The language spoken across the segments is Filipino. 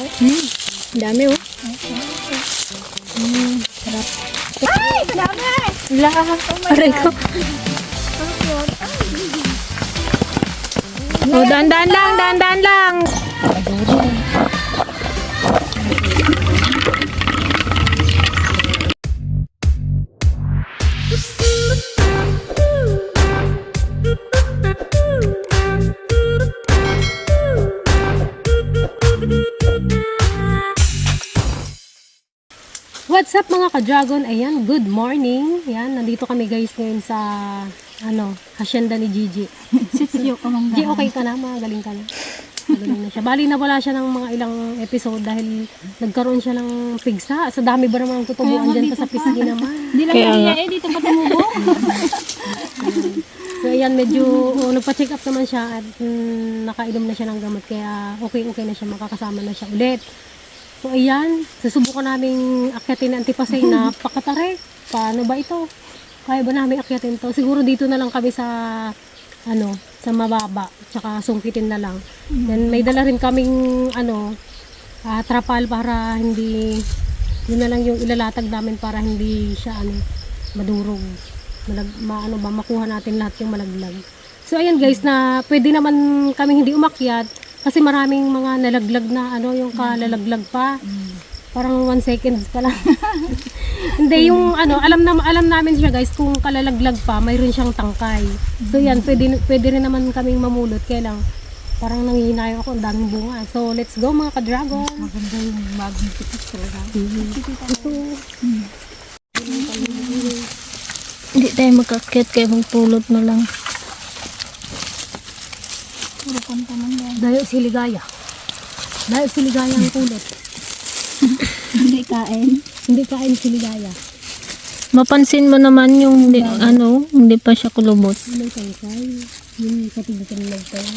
Hmm. Dami oh. Hmm. Sarap. Ay, dami! La. Aray ko. Oh, dandan lang, dandan lang. What's mga ka-dragon? Ayan, good morning. Yan, nandito kami guys ngayon sa ano, hacienda ni Gigi. Sityo ka mang Gigi, okay ka na? Magaling ka na. Magaling na siya. Bali na wala siya ng mga ilang episode dahil nagkaroon siya ng pigsa. Sa dami ba naman ang tutubuan dyan pa sa pisngi naman. Hindi lang Kaya nga. eh, dito pa tumubo. So ayan, medyo oh, nagpa-check up naman siya at mm, nakainom na siya ng gamot kaya okay-okay na siya, makakasama na siya ulit. So ayan, susubukan naming akyatin ang antipasay na pakatare. Paano ba ito? Kaya ba namin akyatin to? Siguro dito na lang kami sa ano, sa mababa, tsaka sungkitin na lang. Then may dala rin kaming ano, ah, trapal para hindi yun na lang yung ilalatag namin para hindi siya ano, madurog. Malag, maano ba, makuha natin lahat yung malaglag. So ayan guys na pwede naman kami hindi umakyat kasi maraming mga nalaglag na ano yung kalalaglag pa. Parang one seconds pa lang. hindi yung ano, alam na alam namin siya guys kung kalalaglag pa, mayroon siyang tangkay. So yan, pwede pwede rin naman kaming mamulot kaya lang parang nanghihinayo ako, ang daming bunga. So let's go mga ka-dragon. Maganda yung bagong tipas talaga. Ito, Hindi tayo magkakit kaya magpulot na lang. Dayo siligaya. Dayo siligaya ang kulot. Hindi kain. Hindi kain siligaya. Mapansin mo naman yung di, ano, hindi pa siya kulubot. May tangkay. Yung katibutan lang tayo.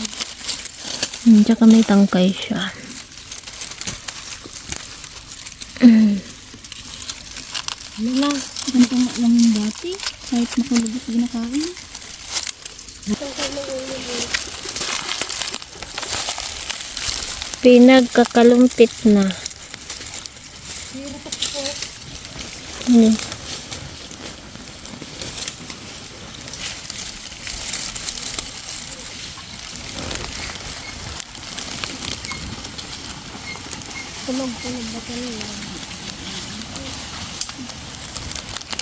Hmm, Tsaka may tangkay siya. Ano lang. Ganito lang yung dati. Kahit makulubot ginakain. Pinagkakalumpit na. Hmm. Tulog-tulog ba ito nila?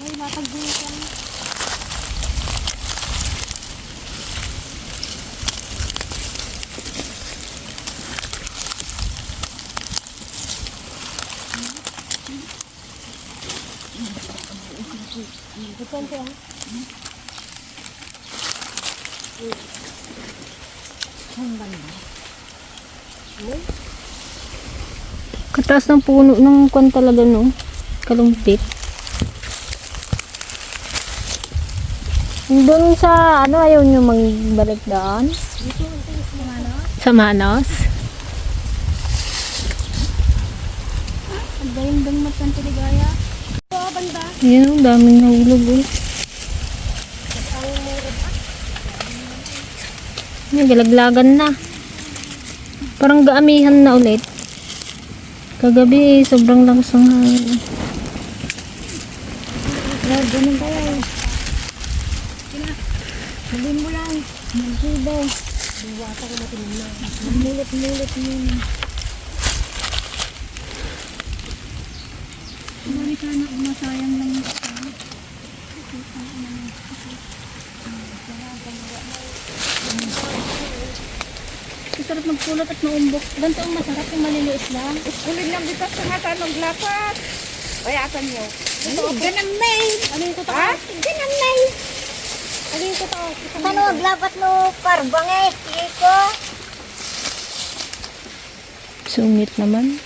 Ay, matagbukan. Depende ah. Ang banda. Kataas ng puno ng kwan talaga no. Kalumpit. Doon sa ano ayaw nyo magbalik doon? Sa Manos? Ang dayong dang matan tiligaya. Oo, banda. Ayun, ang daming nahulog eh. Nagalaglagan na. Parang gaamihan na ulit. Kagabi, sobrang lakas ng hangin. Lord, ganun tayo. Sabihin mo lang. Magsibo. Buwata ko na. Mulit-mulit mo. Bali sana kung masayang lang yung isa. Ang sarap magpulot at maumbok. Ganito ang masarap yung maliliit lang. Kulin lang dito sa nga tanong lapat. Bayatan nyo. Ito, ganang may. Ano yung kuta? Ha? Ganang may. Ano yung kuta? Ano, maglapat no karbang eh. Sige ko. Sungit naman.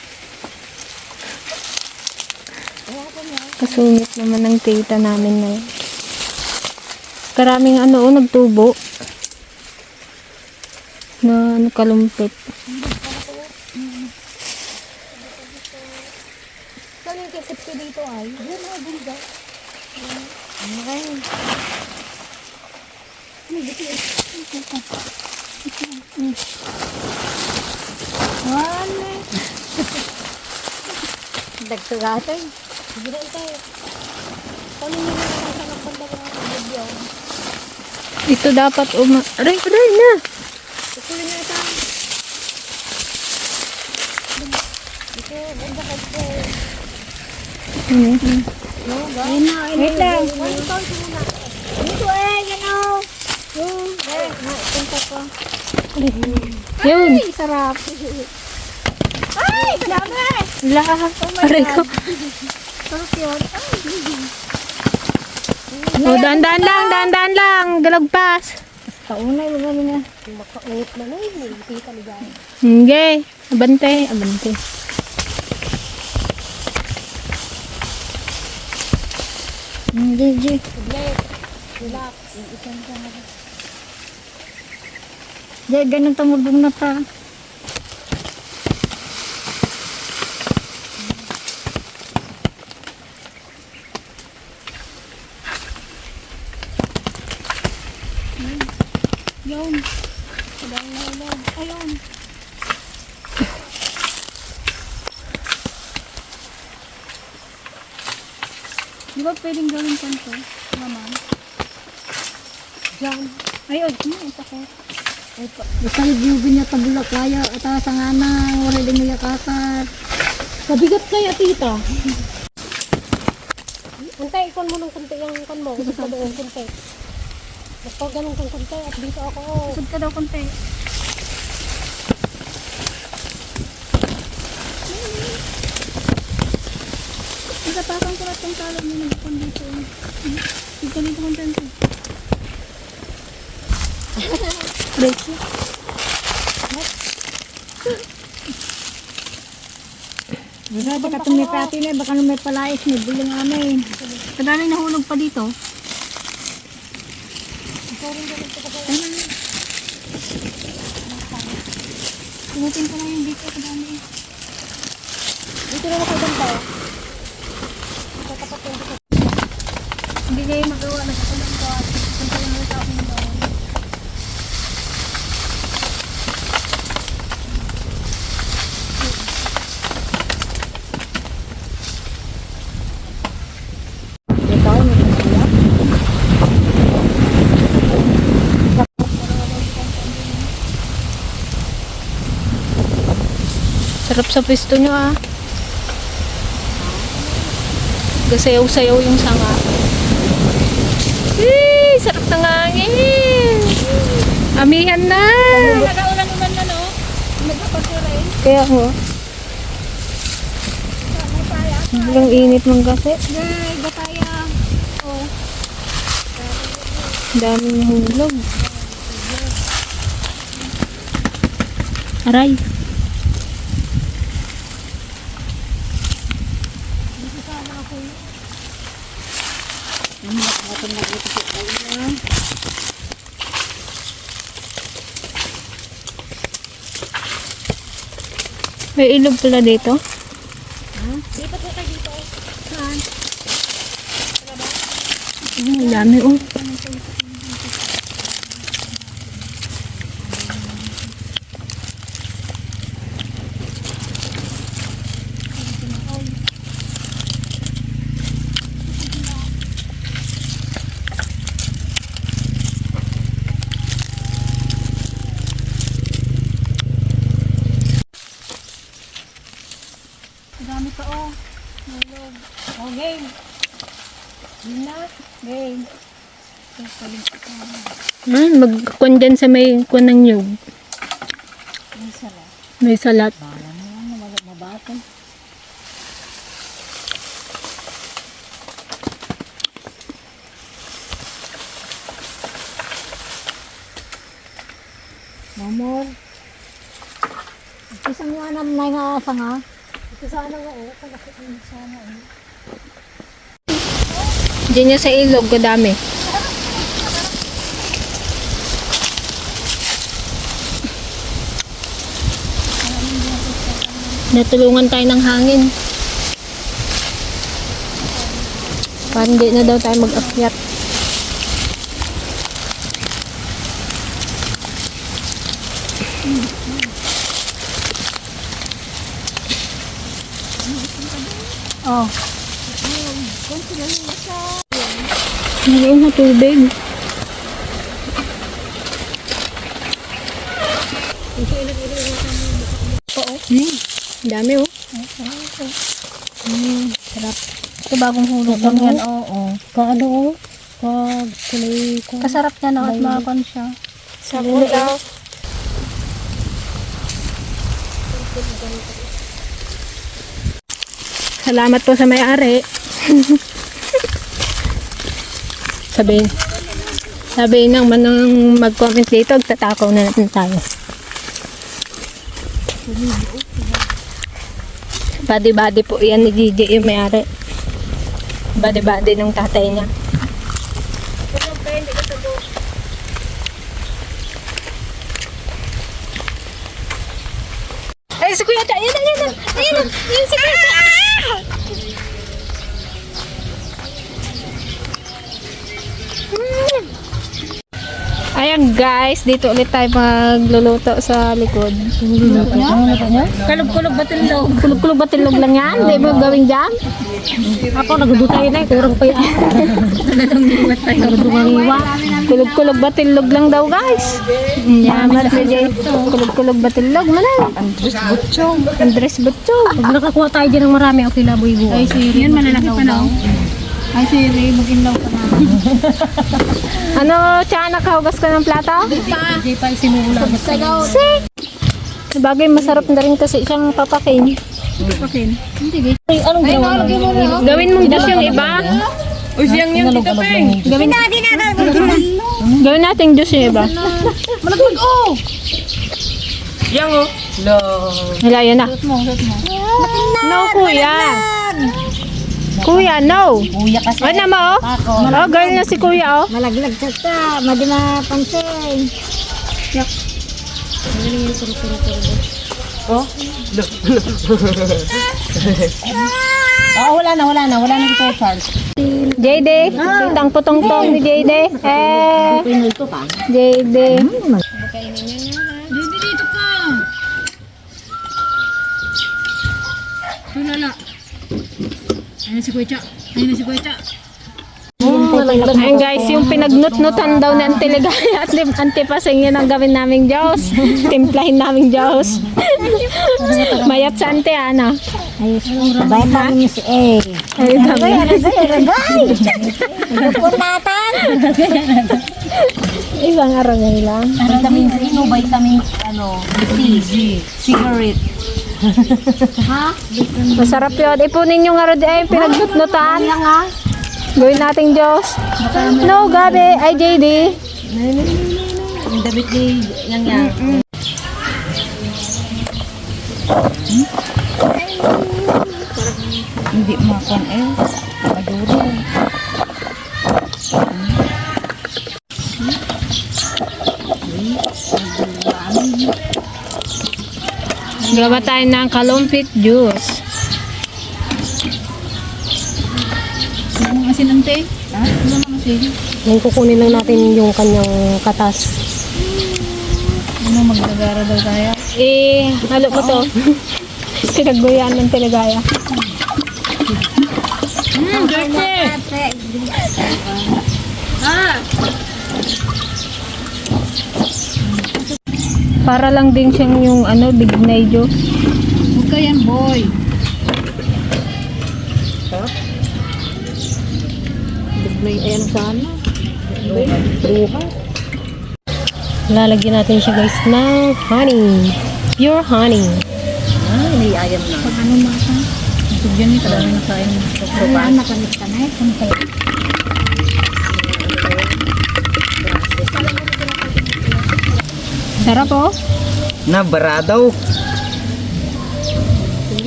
Kasungit naman ng tita namin na yun. Karaming ano, oh, nagtubo. Na kalumpit. Saan yung kisip ko dito ay? Yan na, bunda. Wala. Dagsugatay. Sige na ito. Kunin niyo na lang sa nagbanda ko ng video. Ito dapat uma... Aray, aray na! Kukulin niyo ito. Ito, banda ka ito. Hmm. Ayun na, ayun Wait lang. Ito, na. Eh, gano'n. Yung, eh, punta ko. Yun. Ay, sarap. Ay, dami. La. Aray ko. Sarap yun. Oh, daan-daan lang, daan-daan lang. Galagpas. Kaunay, mga mga. Makaunit na na yun. Hindi ka ligay. Hindi. Abante, abante. Hindi, G. Relax. Di, ganun tumulong na ta. Yun. Kadang na ulan. Ayun. Di ba pwedeng gawin kanto? Naman. Diyan. Ayun, hmm, ito ko. Basta yung niya tabula kaya at sa nga na wala din mo yakakar. Kabigat kaya, tita. Antay, ikon mo ng kunti yung ikon mo. Gusto ko doon kunti. Basta ganun kang kunti at dito ako. Sud ka daw konti. Nagatakan ko lahat ng talog mo nagpun dito. Dito nito kong tanto. Break. Baka baka tumipati na, baka may palayas ni buling amin. Kadali nahulog pa dito. Tumutin ko lang yung dito, kadali. Dito na ako ganda. Hindi kayo magawa na sa kulang ko at punta yung mga tao nito. Sarap sa pwesto nyo ah. Gasayaw-sayaw yung sanga. Eh, sarap ng hangin. Amihan na. Nagaulan-ulan na no? Nagpapasurin. Kaya ho. Sobrang init ng kasi. Nay, bataya. Oh. Daming nahulog. Aray. May ilog pala dito. Lipat na kayo dito. Saan? Ang dami oh. Dami pa oh. Nalog. Oh, game. Yun na. Game. Man, magkukon dyan sa may kuwan ng nyug. May salat. Mabatay. Mamor. Isang nga naman na nga asa nga. Ito sana nga eh. Kalaki ang sana eh. Diyan niya sa ilog, kadami. Natulungan tayo ng hangin. Hindi na daw tayo mag-akyat. Oh. Ngayon na tubig. Hmm. Dami oh. Ito bagong hulog lang yan. Oo. Kaano oh? Pag kulay ko. Kasarap niya na at makakon siya. Sa daw. Salamat po sa may-ari. sabihin. Sabihin nang manang mag-comment dito, tatakaw na natin tayo. Body-body po yan ni DJ yung may-ari. Body-body ng tatay niya. Ay, si Kuya Ta! Ayan, ayan, ayan! Ayan, ayan si Kuya Ta! Ayan guys, dito ulit tayo magluluto sa likod. Kalog-kulog ba tinlog? Kulog-kulog ba tilog lang yan? Hindi mo gawing jam? Ako nagdutay na eh. Kurang pa yan. Kulog-kulog ba tilog lang daw guys? Yaman si Jay. Kulog-kulog ba tilog? Manang. Andres Butchong. Andres Butchong. Pag nakakuha tayo dyan ng marami, okay na buhay buhay. Ay, Siri. Yan, malalaki pa na. Ay, Siri. Mag-inlaw ka na. Ano, Tiyan, nakahugas ka ng plato? Hindi pa isimula. Sagaw. Bagay, masarap na rin kasi siyang papakin. Ay, anong ginawa mo? Gawin mong Diyos yung iba. Gawin natin Gawin natin Diyos yung iba. Malaglag, oh! Wala, yan na. No, kuya. Kuya, no. Kuya kasi. Ano mo, oh? Oh, girl na si kuya, oh. Malaglag sa ta. Madi mapansin. Oh, wala na, wala na. Wala na ito, Charles. JD, kitang putong-tong ni JD. Eh, pa. JD. Dito, dito ka. Tulala. Ayun si Kuya. Ayun si Kuya. Ayun guys, yung pinagnut-nutan daw ng Antiligaya at lim- antipasing yun ang gawin naming Diyos. Timplahin naming Diyos. Mayat sa ante, ano? Ayos. Pa rin si A. Ay, dami. Isang araw ngayon lang. Vitamin C, no vitamin ano, C. Cigarette. Masarap yun. Ipunin nyo nga rin ay pinagnut-nutan. Gawin nating Diyos. No, gabi. Ay, JD. Yung damit ni yang yang. Hindi makon eh. Maduro. Gawa tayo ng kalumpit juice. Yung asin ante. Ha? Ano naman asin? Yung kukunin lang natin yung kanyang katas. Ano magdagara daw tayo? Eh, halo mo to. Pinagguyan ng teligaya. Para lang din siyang yung ano, dignay juice. Huwag ka yan, boy. May ayan sana. Bruha. Lalagyan natin siya guys ng honey. Pure honey. Ah, iniayam na. Pag ano mata? Ito dyan eh, kadami na kain. Ano, nakamit ka na eh. Sarap oh. Na baradaw.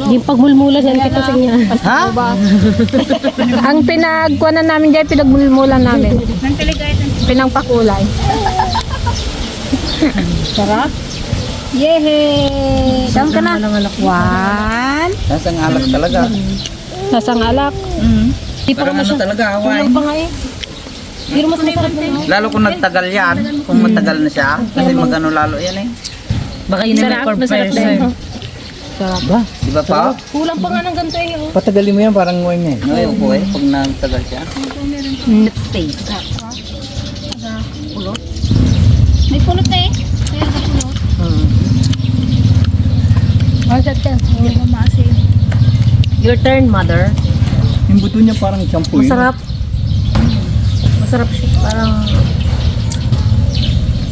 Yung pagmulmulan yan kita niya. Ha? Ang pinagkuanan namin dyan, pinagmulmulan namin. Pinangpakulay. Sarap. Yehey! Saan ka na? One. Nasang alak talaga. Nasang alak. Di pa Parang ano talaga, away. Kulang pa nga eh. Pero mas masarap na nga. Lalo kung nagtagal yan, kung matagal na siya, kasi magano lalo yan eh. Baka yun Sarap, masarap din. Sarap. Ba? Di ba pa? Kulang pa nga ng ganito eh. Oh. Patagalin mo yan, parang nguwing na eh. Ngayon po eh, pag nagtagal siya. May pulot na eh. Kaya ka pulot. Masarap yan. Hindi mo maasin. Your turn, mother. Yung buto niya parang shampoo yun. Masarap. Masarap siya. Parang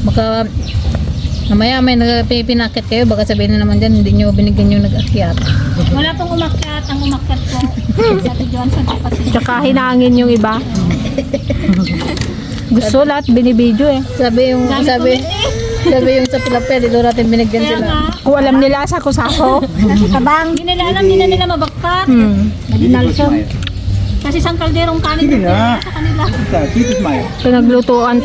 Baka mamaya may nagpipinakit kayo, baka sabihin na naman dyan, hindi nyo binigyan yung nag-akyat. Wala pong umakyat. Ang umakyat po, sa Johnson kasi. Tsaka hinangin yung iba. Gusto lahat binibidyo eh. Sabi yung, sabi, sabi yung sa tilapia, dito natin binigyan sila. Kung alam nila sako-sako. Kabang. Hindi nila alam, hindi na nila mabagkat. Hmm. Nalson. Kasi isang kalderong kanin Sige na. sa kanila. Sa Tito Smile. Pinaglutuan,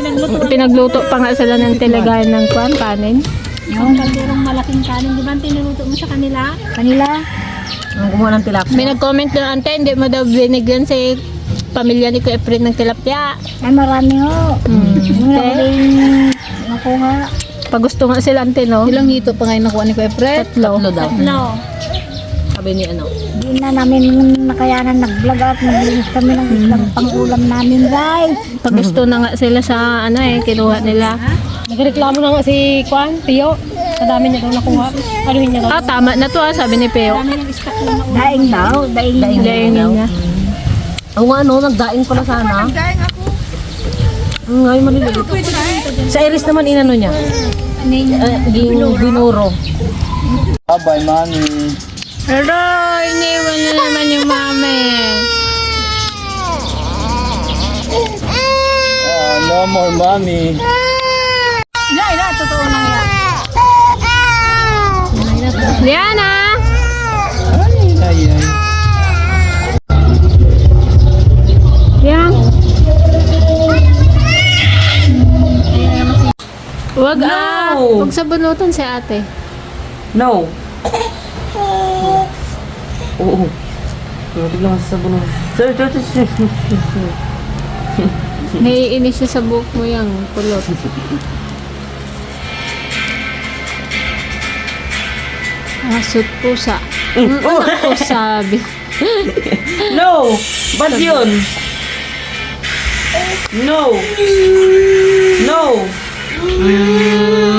pinagluto pa nga sila ng tilagay ng kwan, kanin. Yung kalderong malaking kanin, di ba ang tinuluto mo sa kanila? Kanila? ang gumawa ng tilapia. May nag-comment doon, ante, hindi mo daw binigyan si pamilya ni Kuya Fred ng tilapia. Ay, marami ho. Hmm. Yung Ante, huling nakuha. pag gusto nga sila ante, no? Ilang hito pa ngayon nakuha ni Kuya Fred? Tatlo. Tatlo daw. No. Sabi ni ano. Di na namin nakayanan nag-vlog at naglinis kami ng islang pang-ulam namin, guys. Pag gusto na nga sila sa, ano eh, kinuha nila. Nagreklamo na nga si Kwan, Tio. Sa dami niya daw nakuha. Anuhin niya daw. Ah, tama na to ah, sabi ni Peo. Daing daw, daing daing. Daingin niya. Oo nga no, nagdaing pala sana. Dahil ako. Ngayon maliliit. Sa Iris naman inano niya. Uh, ginuro. Bye-bye, mami. Pero, iniwan na naman yung mami. Ah, no more mommy. Ina, ina, totoo na yan. Liana! Ay, ay. Yan. Wag ah. Wag sa bunutan si ate. No. Oo. Tingnan lang sa bunong. Sir, sir, sir, sir. Naiinis siya sa buhok mo yung kulot. Asot pusa. Mm, ano po sabi? No! Ba't yun? No! No! Mm.